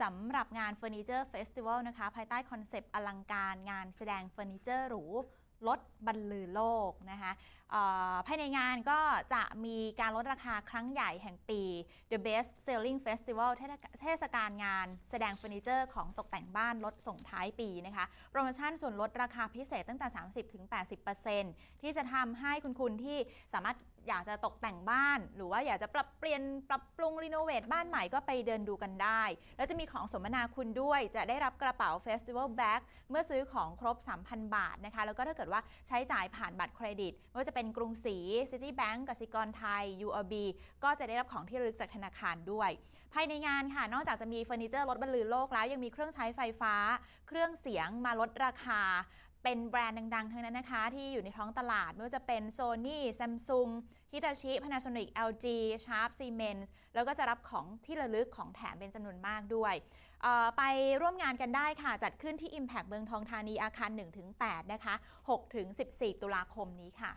สำหรับงานเฟอร์นิเจอร์เฟสติวัลนะคะ ภายใต้คอนเซปต์อลังการงานแสดงเฟอร์นิเจอร์หรู ลดบรรลือโลกนะคะภายในงานก็จะมีการลดราคาครั้งใหญ่แห่งปี The Best Selling Festival เทศเทศกาลงานแสดงเฟอร์นิเจอร์ของตกแต่งบ้านลดส่งท้ายปีนะคะโปรโมชั่นส่วนลดราคาพิเศษตั้งแต่ 30-80%ที่จะทำให้คุณคุณที่สามารถอยากจะตกแต่งบ้าน หรือว่าอยากจะปรับเปลี่ยนปรับปรุงรีโนเวทบ้านใหม่ก็ไปเดินดูกันได้ แล้วจะมีของสมนาคุณด้วยจะได้รับกระเป๋า Festival Bag เมื่อซื้อของครบ 3,000 บาทนะคะแล้วก็ถ้าเกิดว่าใช้จ่ายผ่านบัตรเครดิตไม่ว่าจะเป็นกรุงศรี Citibank กสิกรไทย UOB ก็จะได้รับของที่ระลึกจากธนาคารด้วย ภายในงานค่ะ นอกจากจะมีเฟอร์นิเจอร์ลดบรรลือโลกแล้วยังมีเครื่องใช้ไฟฟ้า เครื่องเสียงมาลดราคา เป็นแบรนด์ดังๆ ทั้งนั้นนะคะ ที่อยู่ในท้องตลาด ไม่ว่าจะเป็น Sony Samsung Hitachi Panasonic LG Sharp Siemens แล้วก็จะรับของที่ระลึกของแถมเป็นจำนวนมากด้วยไปร่วมงานกันได้ค่ะ จัดขึ้นที่ Impact เมืองทองธานีอาคาร 1-8 นะคะ 6-14 ตุลาคมนี้ค่ะ